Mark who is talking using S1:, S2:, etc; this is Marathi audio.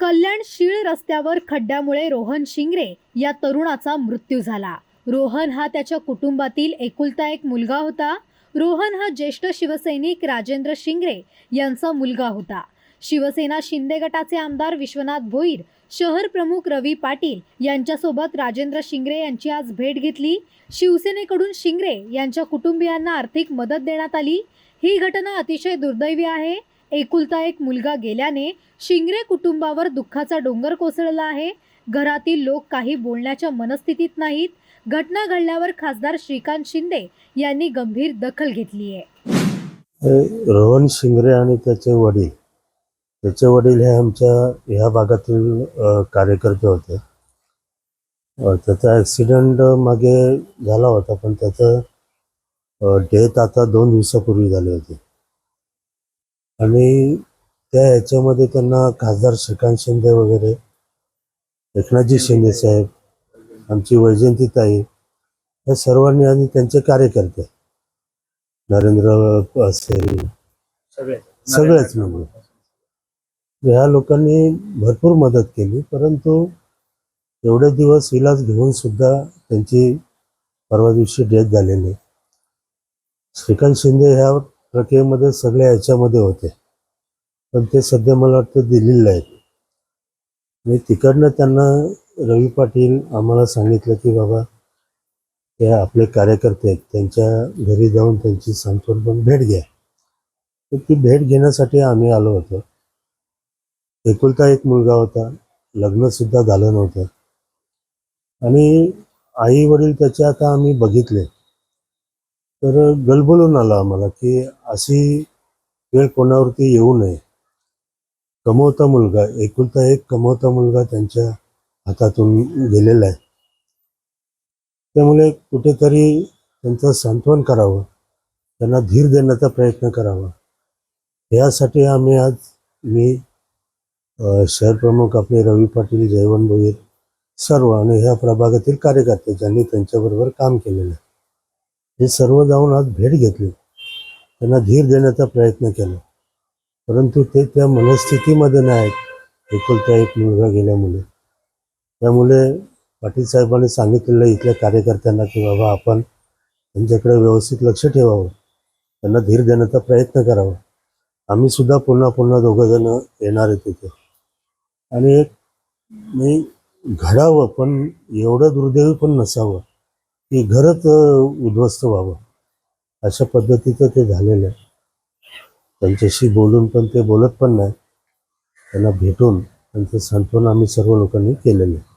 S1: कल्याण शीळ रस्त्यावर खड्ड्यामुळे रोहन शिंगरे या तरुणाचा मृत्यू झाला. रोहन हा त्याच्या कुटुंबातील एकुलता एक मुलगा होता. रोहन हा ज्येष्ठ शिवसैनिक राजेंद्र शिंगरे यांचा मुलगा होता. शिवसेना शिंदे गटाचे आमदार विश्वनाथ भोईर शहर प्रमुख रवी पाटील यांच्यासोबत राजेंद्र शिंगरे यांची आज भेट घेतली. शिवसेनेकडून शिंगरे यांच्या कुटुंबियांना आर्थिक मदत देण्यात आली. ही घटना अतिशय दुर्दैवी आहे. एकुलता एक मुलगा गेल्याने शिंगरे कुटुंबावर दुःखाचा डोंगर कोसळला आहे. घरातील लोक काही बोलण्याच्या मनस्थितीत नाहीत. घटना घडल्यावर खासदार श्रीकांत शिंदे यांनी गंभीर दखल घेतली आहे.
S2: रोहन शिंगरे आणि त्याचे वडील त्याचे वडील हे आमच्या ह्या भागातील कार्यकर्ते होते. त्याचा ॲक्सिडेंट मागे झाला होता पण त्याचं डेथ आता दोन दिवसापूर्वी झाली होती. आणि त्या ह्याच्यामध्ये त्यांना खासदार श्रीकांत शिंदे वगैरे एकनाथजी शिंदे साहेब आमची वैजयंतीताई या सर्वांनी आणि त्यांचे कार्यकर्ते नरेंद्र असेल सगळेच म्हणजे. ह्या लोकांनी भरपूर मदत केली परंतु एवढे दिवस इलाज घेऊन सुद्धा त्यांची परवा दिवशी डेथ झालेली. श्रीकांत शिंदे ह्या प्रक्रियेमध्ये सगळ्या ह्याच्यामध्ये होते. पण ते सध्या मला वाटतं दिलेलं आहेत आणि म्हणजे तिकडनं त्यांना रवी पाटील आम्हाला सांगितलं की बाबा ते आपले कार्यकर्ते आहेत त्यांच्या घरी जाऊन त्यांची सांत्वनपण भेट घ्या. तर ती भेट घेण्यासाठी आम्ही आलो होतो. एकुलता एक मुलगा होता लग्न सुद्धा झालं नव्हतं. आणि आई वडील त्याचे आता आम्ही बघितले. तर गलबलून आलं आम्हाला की अशी वेळ कोणावरती येऊ नये. कमवता मुलगा एकुलता एक कमवता मुलगा त्यांच्या हातातून गेलेला आहे. त्यामुळे कुठेतरी त्यांचं सांत्वन करावं त्यांना धीर देण्याचा प्रयत्न करावा. यासाठी आम्ही आज मी शहर प्रमुख आपले रवी पाटील जयवंत भोईर सर्व आणि ह्या प्रभागातील कार्यकर्ते ज्यांनी त्यांच्याबरोबर काम केलेलं आहे. हे सर्व जाऊन आज भेट घेतली. त्यांना धीर देण्याचा प्रयत्न केला. परंतु ते त्या मनस्थितीमध्ये नाही आहेत एकुलता एक मुलगा गेल्यामुळे. त्यामुळे पाटील साहेबांनी सांगितलेलं इथल्या कार्यकर्त्यांना की बाबा आपण त्यांच्याकडे व्यवस्थित लक्ष ठेवावं. त्यांना धीर देण्याचा प्रयत्न करावा. आम्ही सुद्धा पुन्हा पुन्हा दोघंजणं येणार आहे तिथे. आणि एक मी घडावं पण एवढं दुर्दैवी पण नसावं. की घरच उद्ध्वस्त व्हावं. अशा पद्धतीचं ते झालेलं आहे. त्यांच्याशी बोलून पण ते बोलत पण नाही. त्यांना भेटून त्यांचं सांत्वन आम्ही सर्व लोकांनी केलेलं आहे.